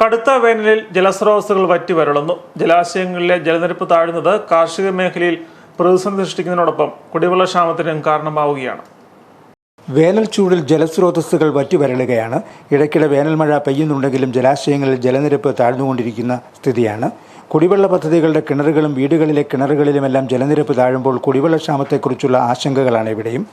കടുത്ത വേനലിൽ ജലസ്രോതസ്സുകൾ വറ്റി വരളുന്നു. ജലാശയങ്ങളിലെ ജലനിരപ്പ് താഴുന്നത് കാർഷിക മേഖലയിൽ പ്രതിസന്ധി സൃഷ്ടിക്കുന്നതിനോടൊപ്പം കുടിവെള്ളക്ഷാമത്തിനും കാരണമാവുകയാണ്. വേനൽ ചൂടിൽ ജലസ്രോതസ്സുകൾ വറ്റിവരളുകയാണ് ഇടയ്ക്കിടെ വേനൽ മഴ പെയ്യുന്നുണ്ടെങ്കിലും ജലാശയങ്ങളിൽ ജലനിരപ്പ് താഴ്ന്നുകൊണ്ടിരിക്കുന്ന സ്ഥിതിയാണ്. കുടിവെള്ള പദ്ധതികളുടെ കിണറുകളും വീടുകളിലെ കിണറുകളിലുമെല്ലാം ജലനിരപ്പ് താഴുമ്പോൾ കുടിവെള്ള ക്ഷാമത്തെക്കുറിച്ചുള്ള ആശങ്കകളാണ് ഇവിടെയും.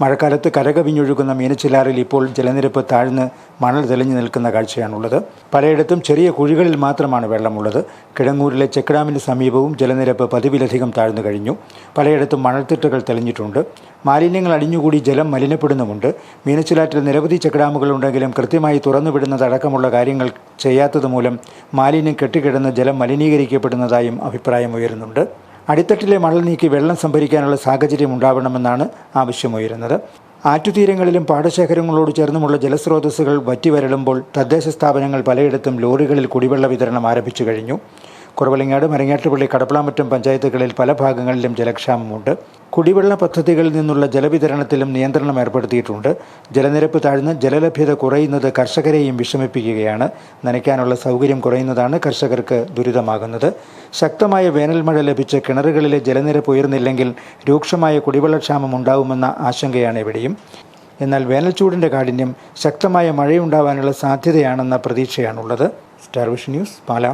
മഴക്കാലത്ത് കരകവിഞ്ഞൊഴുകുന്ന മീനച്ചിലാറിൽ ഇപ്പോൾ ജലനിരപ്പ് താഴ്ന്ന് മണൽ തെളിഞ്ഞു നിൽക്കുന്ന കാഴ്ചയാണുള്ളത്. പലയിടത്തും ചെറിയ കുഴികളിൽ മാത്രമാണ് വെള്ളമുള്ളത്. കിഴങ്ങൂരിലെ ചെക്ക്ഡാമിന് സമീപവും ജലനിരപ്പ് പതിവിലധികം താഴ്ന്നു കഴിഞ്ഞു. പലയിടത്തും മണൽത്തിട്ടുകൾ തെളിഞ്ഞിട്ടുണ്ട്. മാലിന്യങ്ങൾ അടിഞ്ഞുകൂടി ജലം മലിനപ്പെടുന്നുമുണ്ട്. മീനച്ചിലാറ്റിൽ നിരവധി ചെക്ക് ഉണ്ടെങ്കിലും കൃത്യമായി തുറന്നുവിടുന്നതടക്കമുള്ള കാര്യങ്ങൾ ചെയ്യാത്തതുമൂലം മാലിന്യം കെട്ടിക്കിടന്ന് ജലം മലിനീകരിക്കപ്പെടുന്നതായും അഭിപ്രായം ഉയരുന്നുണ്ട്. അടിത്തട്ടിലെ മണൽ നീക്കി വെള്ളം സംഭരിക്കാനുള്ള സാഹചര്യം ഉണ്ടാവണമെന്നാണ് ആവശ്യമുയരുന്നത്. ആറ്റുതീരങ്ങളിലും പാടശേഖരങ്ങളോട് ചേർന്നുമുള്ള ജലസ്രോതസ്സുകൾ വറ്റിവരളുമ്പോൾ തദ്ദേശ സ്ഥാപനങ്ങൾ പലയിടത്തും ലോറികളിൽ കുടിവെള്ള വിതരണം ആരംഭിച്ചു കഴിഞ്ഞു. കുറവലങ്ങാട് മരങ്ങാട്ടുപള്ളി കടപ്പളാമറ്റം പഞ്ചായത്തുകളിൽ പല ഭാഗങ്ങളിലും ജലക്ഷാമമുണ്ട്. കുടിവെള്ള പദ്ധതികളിൽ നിന്നുള്ള ജലവിതരണത്തിലും നിയന്ത്രണം ഏർപ്പെടുത്തിയിട്ടുണ്ട്. ജലനിരപ്പ് താഴ്ന്ന് ജലലഭ്യത കുറയുന്നത് കർഷകരെയും വിഷമിപ്പിക്കുകയാണ്. നനയ്ക്കാനുള്ള സൗകര്യം കുറയുന്നതാണ് കർഷകർക്ക് ദുരിതമാകുന്നത്. ശക്തമായ വേനൽമഴ ലഭിച്ച് കിണറുകളിലെ ജലനിരപ്പ് ഉയർന്നില്ലെങ്കിൽ രൂക്ഷമായ കുടിവെള്ളക്ഷാമം ഉണ്ടാവുമെന്ന ആശങ്കയാണ് ഇവിടെയും. എന്നാൽ വേനൽച്ചൂടിന്റെ കാഠിന്യം ശക്തമായ മഴയുണ്ടാവാനുള്ള സാധ്യതയാണെന്ന പ്രതീക്ഷയാണുള്ളത്. Star vision news Pala.